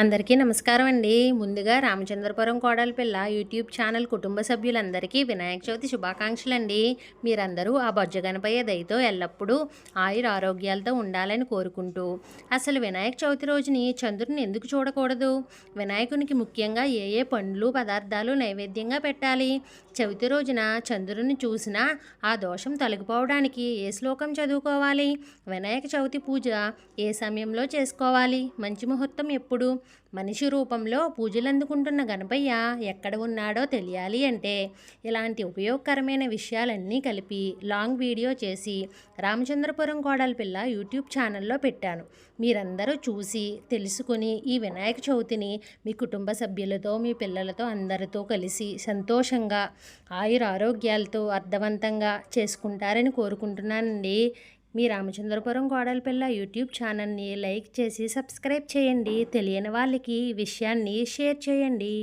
అందరికీ నమస్కారం అండి. ముందుగా రామచంద్రపురం కోడలపిల్ల యూట్యూబ్ ఛానల్ కుటుంబ సభ్యులందరికీ వినాయక చవితి శుభాకాంక్షలు అండి మీరందరూ ఆ బొజ్జ దయతో ఎల్లప్పుడూ ఆయుర ఆరోగ్యాలతో ఉండాలని కోరుకుంటూ అసలు వినాయక చవితి రోజుని చంద్రుని ఎందుకు చూడకూడదు? వినాయకునికి ముఖ్యంగా ఏ ఏ పండ్లు పదార్థాలు నైవేద్యంగా పెట్టాలి? చవితి రోజున చంద్రుని చూసినా ఆ దోషం తొలగిపోవడానికి ఏ శ్లోకం చదువుకోవాలి? వినాయక చవితి పూజ ఏ సమయంలో చేసుకోవాలి? మంచి ముహూర్తం ఎప్పుడు? మనిషి రూపంలో పూజలు అందుకుంటున్న గణపయ్య ఎక్కడ ఉన్నాడో తెలియాలి అంటే ఇలాంటి ఉపయోగకరమైన విషయాలన్నీ కలిపి లాంగ్ వీడియో చేసి రామచంద్రపురం కోడల పిల్ల యూట్యూబ్ ఛానల్లో పెట్టాను. మీరందరూ చూసి తెలుసుకుని ఈ వినాయక చవితిని మీ కుటుంబ సభ్యులతో మీ పిల్లలతో అందరితో కలిసి సంతోషంగా ఆయుర ఆరోగ్యాలతో అర్థవంతంగా చేసుకుంటారని కోరుకుంటున్నానండి. మీ రామచంద్రపురం గోడలపిల్ల యూట్యూబ్ ఛానల్ని లైక్ చేసి సబ్స్క్రైబ్ చేయండి. తెలియని వాళ్ళకి విషయాన్ని షేర్ చేయండి.